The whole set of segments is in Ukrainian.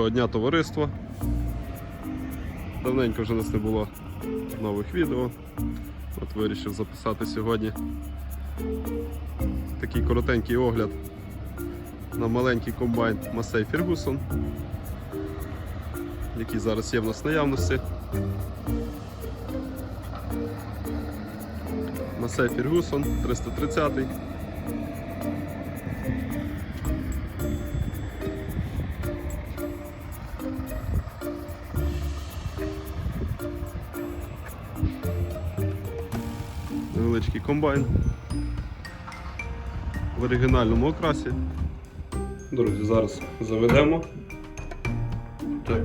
Доброго дня товариство. Давненько вже нас не було нових відео. От вирішив записати сьогодні такий коротенький огляд на маленький комбайн Massey Ferguson, який зараз є в нас наявності. Massey Ferguson 330 невеличкий комбайн в оригінальному окрасі. Друзі, зараз заведемо. Так.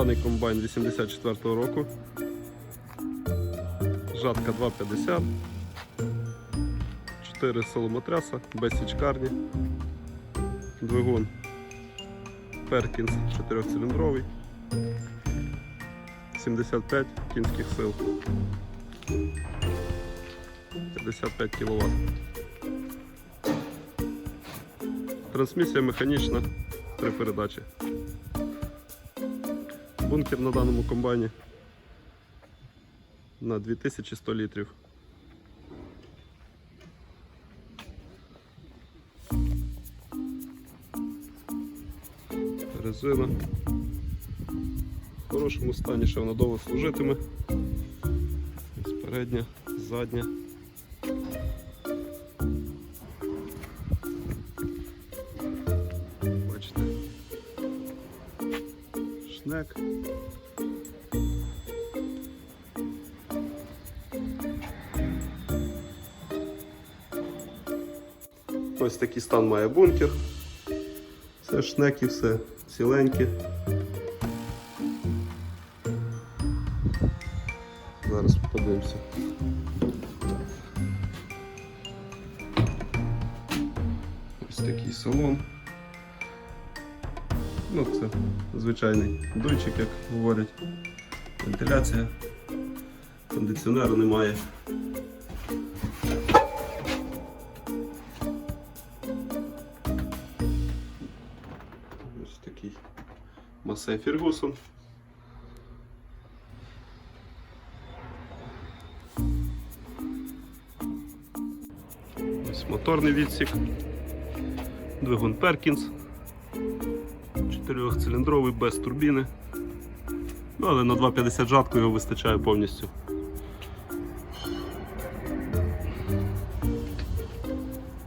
Даний комбайн 84-го року. Жатка 2,50. 4 соломотряса, без січкарні. Двигун Перкінс 4-циліндровий. 75 кінських сил. 55 кВт. Трансмісія механічна, три передачі. Бункер на даному комбайні на 2100 літрів. Резина. В хорошому стані ще вона довго служитиме. Ось передня, задня. Шнек. Ось такий стан має бункер. Все шнеки, все ціленьке. Зараз подивимося. Ось такий салон. Ну, це звичайний дуйчик, як говорять. Вентиляція. Кондиціонеру немає. Ось такий Масей Фергусон. Ось моторний відсік. Двигун Перкінс. Чотирьохциліндровий без турбіни. Ну, але на 2,50 жатку його вистачає повністю.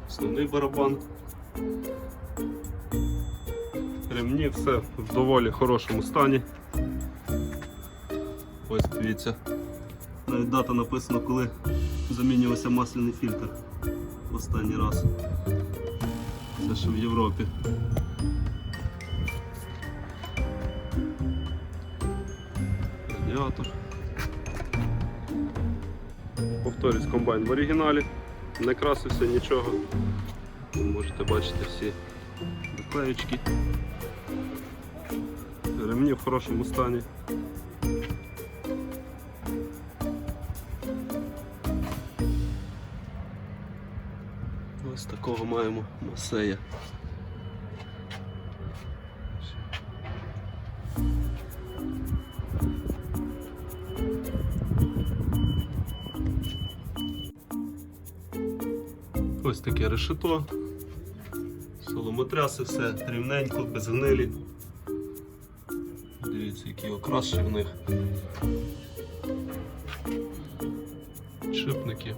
Основний барабан. Ремні все в доволі хорошому стані. Ось дивіться, Навіть дата написана, коли замінювався масляний фільтр останній раз. Це ще в Європі. Радіатор. Повторюсь, комбайн в оригіналі. Не красився нічого. Ви Можете бачити всі наклеєчки. Ремні в хорошому стані. Ось такого маємо масея. Ось таке решето. Соломотряси, все рівненько, без гнилі. Дивіться, який окрас в них. Шипники.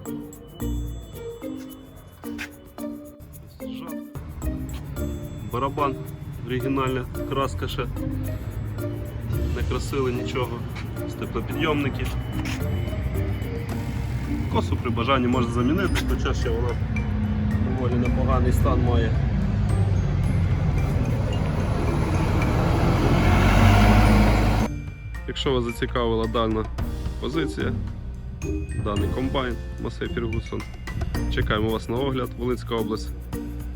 Барабан, оригінальна краска ще. Не красили нічого. Степлопідйомники. Косу при бажанні можна замінити, хоча ще вона доволі непоганий стан має. Якщо вас зацікавила дана позиція, даний комбайн Масей Фергусон, чекаємо вас на огляд. Волинська область,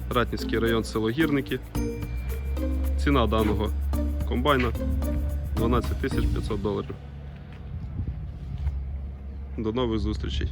Ратнівський район, село Гірники. Ціна даного комбайна 12 500 доларів. До нових зустрічей!